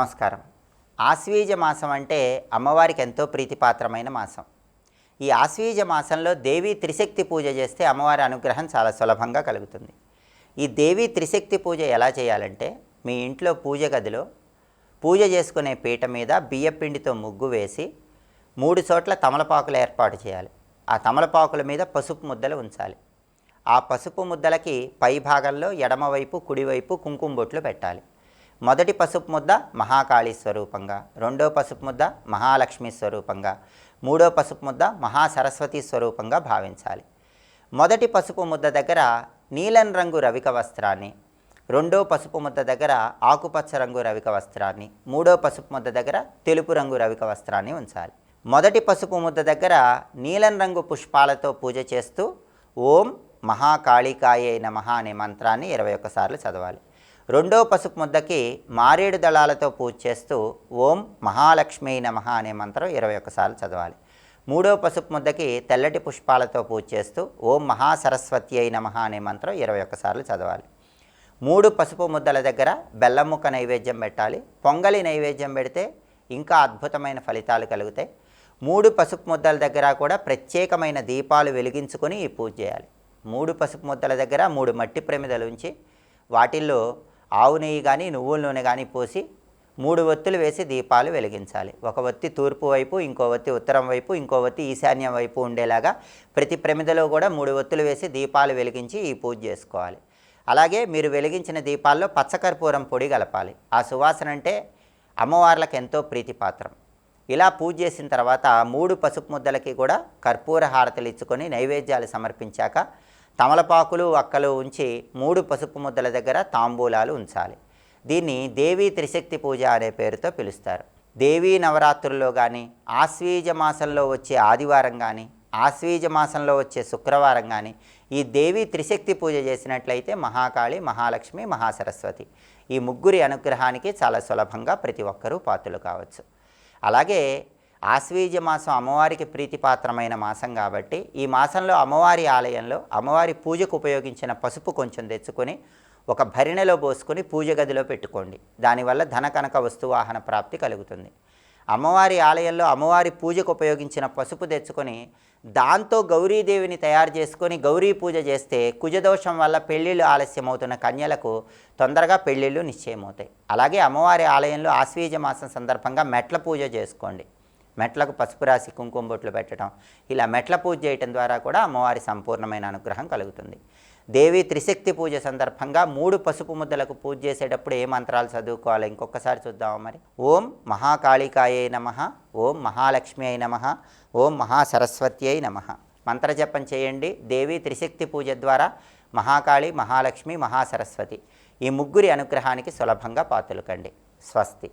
నమస్కారం. ఆశ్వీజ మాసం అంటే అమ్మవారికి ఎంతో ప్రీతిపాత్రమైన మాసం. ఈ ఆశ్వీజ మాసంలో దేవీ త్రిశక్తి పూజ చేస్తే అమ్మవారి అనుగ్రహం చాలా సులభంగా కలుగుతుంది. ఈ దేవీ త్రిశక్తి పూజ ఎలా చేయాలంటే మీ ఇంట్లో పూజ గదిలో పూజ చేసుకునే పీట మీద బియ్యపిండితో ముగ్గు వేసి మూడు చోట్ల తమలపాకులు ఏర్పాటు చేయాలి. ఆ తమలపాకుల మీద పసుపు ముద్దలు ఉంచాలి. ఆ పసుపు ముద్దలకి పై భాగంలో ఎడమవైపు కుడివైపు కుంకుమ బొట్లు పెట్టాలి. మొదటి పసుపు ముద్ద మహాకాళీ స్వరూపంగా రెండో పసుపు ముద్ద మహాలక్ష్మి స్వరూపంగా మూడో పసుపు ముద్ద మహాసరస్వతి స్వరూపంగా భావించాలి. మొదటి పసుపు ముద్ద దగ్గర నీలం రంగు రవిక వస్త్రాన్ని రెండో పసుపు ముద్ద దగ్గర ఆకుపచ్చ రంగు రవిక వస్త్రాన్ని మూడో పసుపు ముద్ద దగ్గర తెలుపు రంగు రవిక వస్త్రాన్ని ఉంచాలి. మొదటి పసుపు ముద్ద దగ్గర నీలం రంగు పుష్పాలతో పూజ చేస్తూ ఓం మహాకాళికాయే నమ అనే మంత్రాన్ని ఇరవై ఒక్కసార్లు చదవాలి. రెండో పసుపు ముద్దకి మారేడు దళాలతో పూజ చేస్తూ ఓం మహాలక్ష్మీ నమః అనే మంత్రం ఇరవై ఒక్కసార్లు చదవాలి. మూడో పసుపు ముద్దకి తెల్లటి పుష్పాలతో పూజ చేస్తూ ఓం మహాసరస్వతి అయి నమ అనే మంత్రం ఇరవై ఒక్కసార్లు చదవాలి. మూడు పసుపు ముద్దల దగ్గర బెల్లముక్క నైవేద్యం పెట్టాలి. పొంగలి నైవేద్యం పెడితే ఇంకా అద్భుతమైన ఫలితాలు కలుగుతాయి. మూడు పసుపు ముద్దల దగ్గర కూడా ప్రత్యేకమైన దీపాలు వెలిగించుకొని ఈ పూజ చేయాలి. మూడు పసుపు ముద్దల దగ్గర మూడు మట్టి ప్రమిదలు ఉంచి వాటిల్లో ఆవు నెయ్యి కానీ నువ్వుల నూనె కానీ పోసి మూడు ఒత్తులు వేసి దీపాలు వెలిగించాలి. ఒక ఒత్తి తూర్పు వైపు ఇంకో ఒత్తి ఉత్తరం వైపు ఇంకో ఒత్తి ఈశాన్యం వైపు ఉండేలాగా ప్రతి ప్రమిదలో కూడా మూడు ఒత్తులు వేసి దీపాలు వెలిగించి ఈ పూజ చేసుకోవాలి. అలాగే మీరు వెలిగించిన దీపాల్లో పచ్చకర్పూరం పొడి కలపాలి. ఆ సువాసన అంటే అమ్మవార్లకు ఎంతో ప్రీతిపాత్రం. ఇలా పూజ చేసిన తర్వాత మూడు పసుపు ముద్దలకి కూడా కర్పూర హారతలు ఇచ్చుకొని నైవేద్యాలు సమర్పించాక తమలపాకులు అక్కలు ఉంచి మూడు పసుపు ముద్దల దగ్గర తాంబూలాలు ఉంచాలి. దీన్ని దేవీ త్రిశక్తి పూజ అనే పేరుతో పిలుస్తారు. దేవీ నవరాత్రుల్లో కానీ ఆశ్వీజ మాసంలో వచ్చే ఆదివారం కానీ ఆశ్వీజ మాసంలో వచ్చే శుక్రవారం కానీ ఈ దేవీ త్రిశక్తి పూజ చేసినట్లయితే మహాకాళి మహాలక్ష్మి మహాసరస్వతి. ఈ ముగ్గురి అనుగ్రహానికి చాలా సులభంగా ప్రతి ఒక్కరూ పాత్రలు కావచ్చు. అలాగే ఆశ్వీజ మాసం అమ్మవారికి ప్రీతిపాత్రమైన మాసం కాబట్టి ఈ మాసంలో అమ్మవారి ఆలయంలో అమ్మవారి పూజకు ఉపయోగించిన పసుపు కొంచెం తెచ్చుకొని ఒక భరిణెలో పోసుకొని పూజ గదిలో పెట్టుకోండి. దానివల్ల ధన కనక వస్తువాహన ప్రాప్తి కలుగుతుంది. అమ్మవారి ఆలయంలో అమ్మవారి పూజకు ఉపయోగించిన పసుపు తెచ్చుకొని దాంతో గౌరీదేవిని తయారు చేసుకొని గౌరీ పూజ చేస్తే కుజదోషం వల్ల పెళ్ళిళ్ళు ఆలస్యమవుతున్న కన్యలకు తొందరగా పెళ్ళిళ్ళు నిశ్చయమవుతాయి. అలాగే అమ్మవారి ఆలయంలో ఆశ్వీజ మాసం సందర్భంగా మెట్ల పూజ చేసుకోండి. మెట్లకు పసుపు రాసి కుంకుమ బొట్లు పెట్టడం ఇలా మెట్ల పూజ చేయటం ద్వారా కూడా అమ్మవారి సంపూర్ణమైన అనుగ్రహం కలుగుతుంది. దేవి త్రిశక్తి పూజ సందర్భంగా మూడు పసుపు ముద్దలకు పూజ చేసేటప్పుడు ఏ మంత్రాలు చదువుకోవాలి? ఇంకొకసారి చూద్దామా మరి. ఓం మహాకాళికాయే నమ ఓం మహాలక్ష్మి అయి నమ ఓం మహాసరస్వతి అయి నమ మంత్రజపం చేయండి. దేవి త్రిశక్తి పూజ ద్వారా మహాకాళి మహాలక్ష్మి మహాసరస్వతి ఈ ముగ్గురి అనుగ్రహానికి సులభంగా పాతులుకండి. స్వస్తి.